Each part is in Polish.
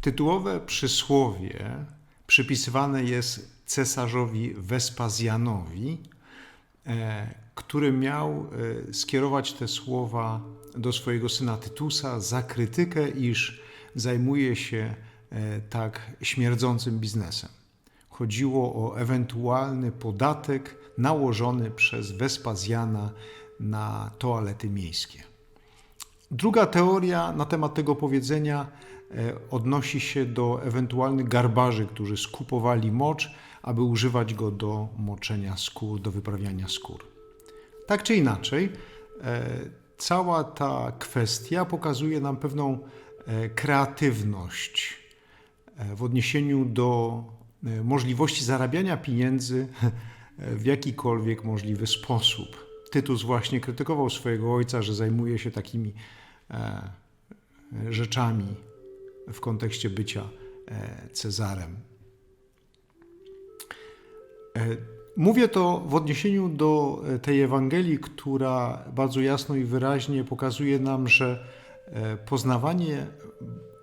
Tytułowe przysłowie przypisywane jest cesarzowi Wespazjanowi, e, który miał e, skierować te słowa do swojego syna Tytusa za krytykę, iż zajmuje się e, tak śmierdzącym biznesem. Chodziło o ewentualny podatek nałożony przez Wespazjana na toalety miejskie. Druga teoria na temat tego powiedzenia odnosi się do ewentualnych garbarzy, którzy skupowali mocz, aby używać go do moczenia skór, do wyprawiania skór. Tak czy inaczej, e, cała ta kwestia pokazuje nam pewną e, kreatywność w odniesieniu do możliwości zarabiania pieniędzy w jakikolwiek możliwy sposób. Tytus właśnie krytykował swojego ojca, że zajmuje się takimi e, rzeczami w kontekście bycia e, Cezarem. E, mówię to w odniesieniu do tej Ewangelii, która bardzo jasno i wyraźnie pokazuje nam, że poznawanie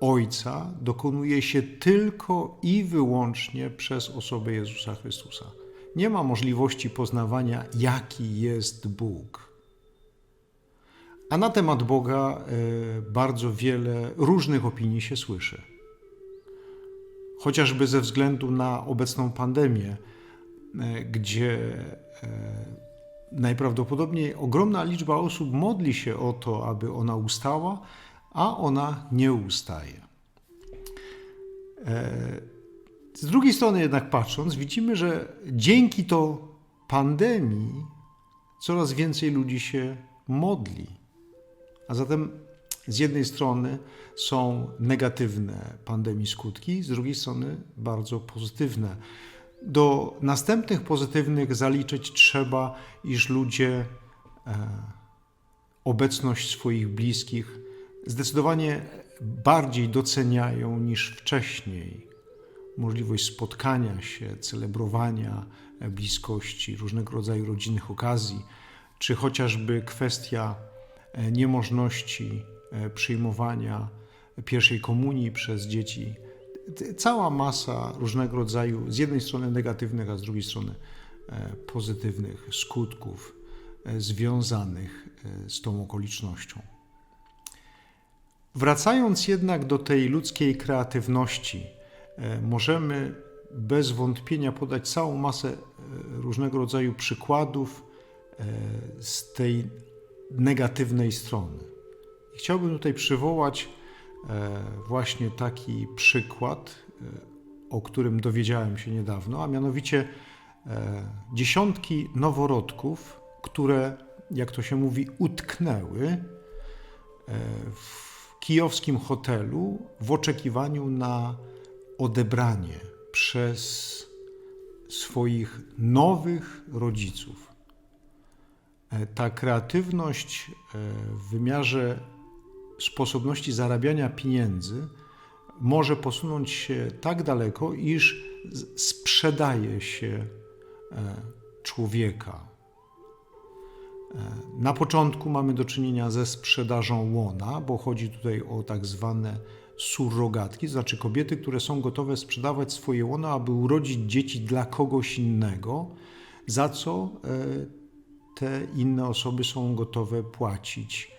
Ojca dokonuje się tylko i wyłącznie przez osobę Jezusa Chrystusa nie ma możliwości poznawania, jaki jest Bóg. A na temat Boga e, bardzo wiele różnych opinii się słyszy. Chociażby ze względu na obecną pandemię, e, gdzie e, najprawdopodobniej ogromna liczba osób modli się o to, aby ona ustała, a ona nie ustaje. Z drugiej strony jednak patrząc, widzimy, że dzięki to pandemii coraz więcej ludzi się modli. A zatem z jednej strony są negatywne pandemii skutki, z drugiej strony bardzo pozytywne. Do następnych pozytywnych zaliczyć trzeba, iż ludzie e, obecność swoich bliskich zdecydowanie bardziej doceniają niż wcześniej możliwość spotkania się, celebrowania bliskości, różnego rodzaju rodzinnych okazji, czy chociażby kwestia niemożności e, przyjmowania pierwszej komunii przez dzieci. Cała masa różnego rodzaju, z jednej strony negatywnych, a z drugiej strony e, pozytywnych skutków związanych z tą okolicznością. Wracając jednak do tej ludzkiej kreatywności, E, możemy bez wątpienia podać całą masę e, różnego rodzaju przykładów e, z tej negatywnej strony. I chciałbym tutaj przywołać właśnie taki przykład, o którym dowiedziałem się niedawno, a mianowicie dziesiątki noworodków, które, jak to się mówi, utknęły w kijowskim hotelu w oczekiwaniu na odebranie przez swoich nowych rodziców. E, ta kreatywność e, w wymiarze sposobności zarabiania pieniędzy może posunąć się tak daleko, iż sprzedaje się e, człowieka. Na początku mamy do czynienia ze sprzedażą łona, bo chodzi tutaj o tak zwane surrogatki, to znaczy kobiety, które są gotowe sprzedawać swoje łono, aby urodzić dzieci dla kogoś innego, za co te inne osoby są gotowe płacić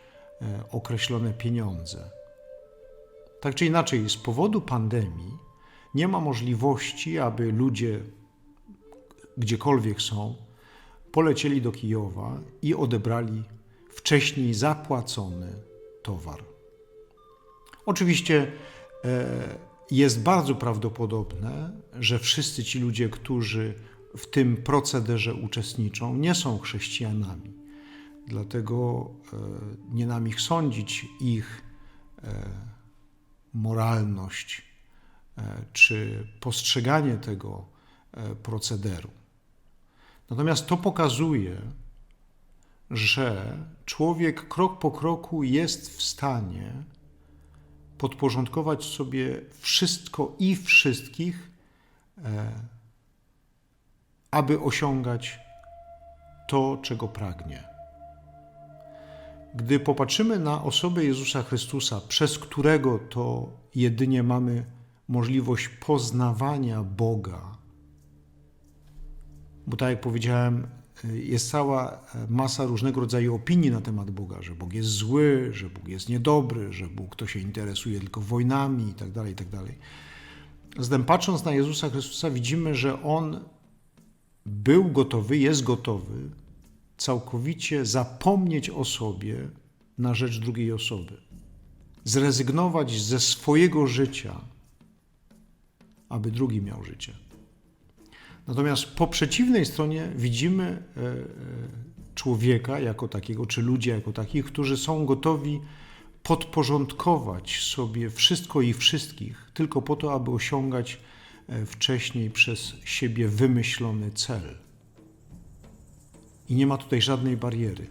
e, określone pieniądze. Tak czy inaczej, z powodu pandemii nie ma możliwości, aby ludzie gdziekolwiek są, polecieli do Kijowa i odebrali wcześniej zapłacony towar. Oczywiście e, jest bardzo prawdopodobne, że wszyscy ci ludzie, którzy w tym procederze uczestniczą, nie są chrześcijanami. Dlatego e, nie nam ich sądzić, ich e, moralność czy postrzeganie tego procederu. Natomiast to pokazuje, że człowiek krok po kroku jest w stanie podporządkować sobie wszystko i wszystkich, e, aby osiągać to, czego pragnie. Gdy popatrzymy na osobę Jezusa Chrystusa, przez którego to jedynie mamy możliwość poznawania Boga. Bo tak jak powiedziałem, jest cała masa różnego rodzaju opinii na temat Boga, że Bóg jest zły, że Bóg jest niedobry, że Bóg to się interesuje tylko wojnami itd., itd. Zatem patrząc na Jezusa Chrystusa widzimy, że On był gotowy, jest gotowy całkowicie zapomnieć o sobie na rzecz drugiej osoby. Zrezygnować ze swojego życia, aby drugi miał życie. Natomiast po przeciwnej stronie widzimy e, e, człowieka jako takiego, czy ludzi jako takich, którzy są gotowi podporządkować sobie wszystko i wszystkich, tylko po to, aby osiągać wcześniej przez siebie wymyślony cel. I nie ma tutaj żadnej bariery.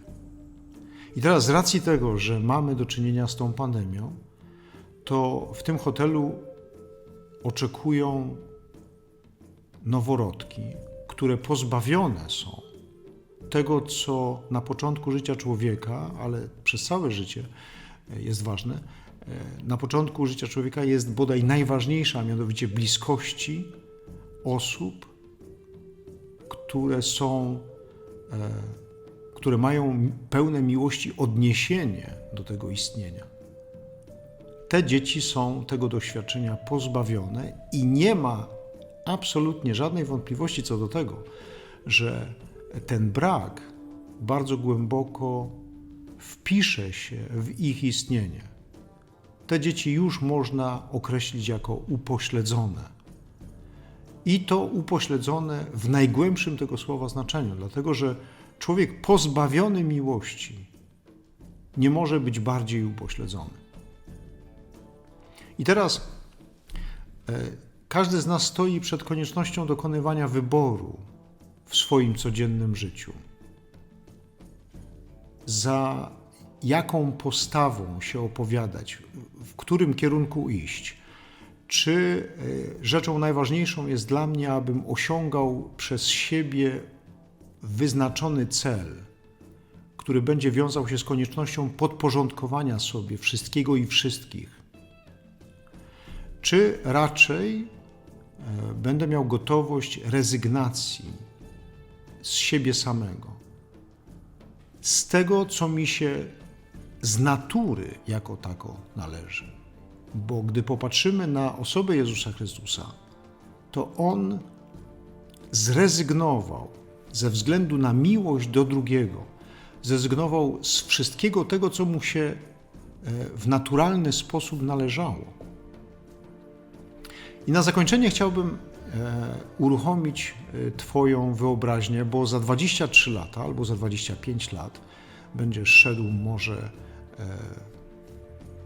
I teraz z racji tego, że mamy do czynienia z tą pandemią, to w tym hotelu oczekują noworodki, które pozbawione są tego, co na początku życia człowieka, ale przez całe życie jest ważne, na początku życia człowieka jest bodaj najważniejsza, a mianowicie bliskości osób, które są, e, które mają pełne miłości odniesienie do tego istnienia. Te dzieci są tego doświadczenia pozbawione i nie ma absolutnie żadnej wątpliwości co do tego, że ten brak bardzo głęboko wpisze się w ich istnienie. Te dzieci już można określić jako upośledzone. I to upośledzone w najgłębszym tego słowa znaczeniu, dlatego że człowiek pozbawiony miłości nie może być bardziej upośledzony. I teraz e, każdy z nas stoi przed koniecznością dokonywania wyboru w swoim codziennym życiu. Za jaką postawą się opowiadać, w którym kierunku iść. Czy e, rzeczą najważniejszą jest dla mnie, abym osiągał przez siebie wyznaczony cel, który będzie wiązał się z koniecznością podporządkowania sobie wszystkiego i wszystkich? Czy raczej E, będę miał gotowość rezygnacji z siebie samego, z tego, co mi się z natury jako tako należy. Bo gdy popatrzymy na osobę Jezusa Chrystusa, to on zrezygnował ze względu na miłość do drugiego, zrezygnował z wszystkiego tego, co mu się e, w naturalny sposób należało i na zakończenie chciałbym e, uruchomić e, Twoją wyobraźnię, bo za 23 lata albo za 25 lat będziesz szedł może e,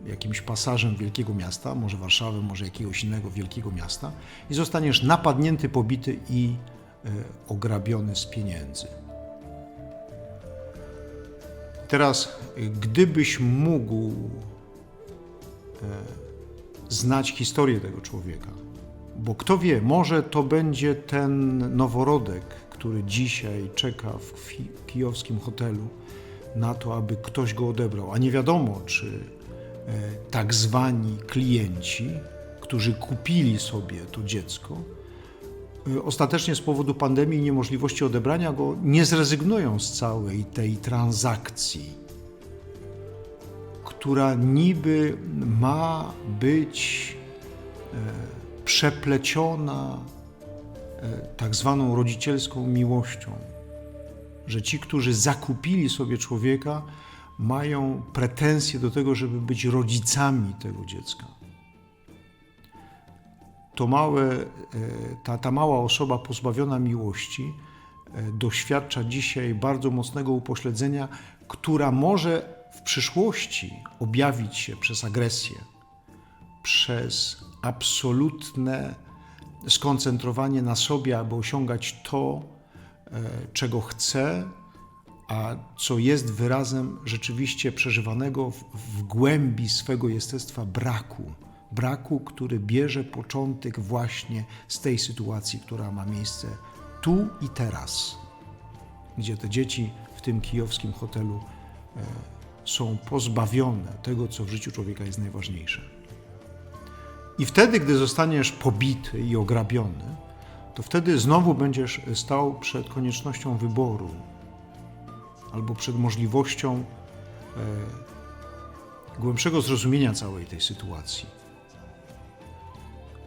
jakimś pasażem wielkiego miasta, może Warszawy, może jakiegoś innego wielkiego miasta i zostaniesz napadnięty, pobity i ograbiony z pieniędzy. Teraz, gdybyś mógł znać historię tego człowieka, bo kto wie, może to będzie ten noworodek, który dzisiaj czeka w kijowskim hotelu na to, aby ktoś go odebrał. A nie wiadomo, czy e, tak zwani klienci, którzy kupili sobie to dziecko, e, ostatecznie z powodu pandemii i niemożliwości odebrania go nie zrezygnują z całej tej transakcji, która niby ma być e, przepleciona tak zwaną rodzicielską miłością, że ci, którzy zakupili sobie człowieka, mają pretensje do tego, żeby być rodzicami tego dziecka. To małe, e, ta, ta mała osoba pozbawiona miłości e, doświadcza dzisiaj bardzo mocnego upośledzenia, która może w przyszłości objawić się przez agresję, przez absolutne skoncentrowanie na sobie, aby osiągać to, czego chce, a co jest wyrazem rzeczywiście przeżywanego w, w głębi swego jestestwa braku. Braku, który bierze początek właśnie z tej sytuacji, która ma miejsce tu i teraz, gdzie te dzieci w tym kijowskim hotelu e, są pozbawione tego, co w życiu człowieka jest najważniejsze. I wtedy, gdy zostaniesz pobity i ograbiony, to wtedy znowu będziesz stał przed koniecznością wyboru albo przed możliwością e, głębszego zrozumienia całej tej sytuacji.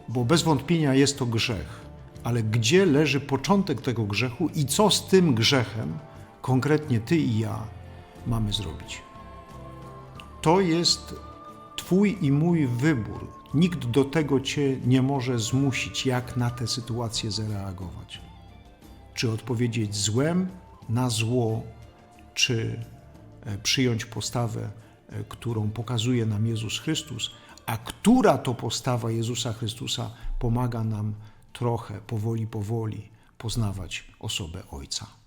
Bo bez wątpienia jest to grzech, ale gdzie leży początek tego grzechu i co z tym grzechem konkretnie ty i ja mamy zrobić? To jest Twój i mój wybór. Nikt do tego Cię nie może zmusić, jak na tę sytuację zareagować. Czy odpowiedzieć złem na zło, czy e, przyjąć postawę, e, którą pokazuje nam Jezus Chrystus, a która to postawa Jezusa Chrystusa pomaga nam trochę, powoli, powoli poznawać osobę Ojca.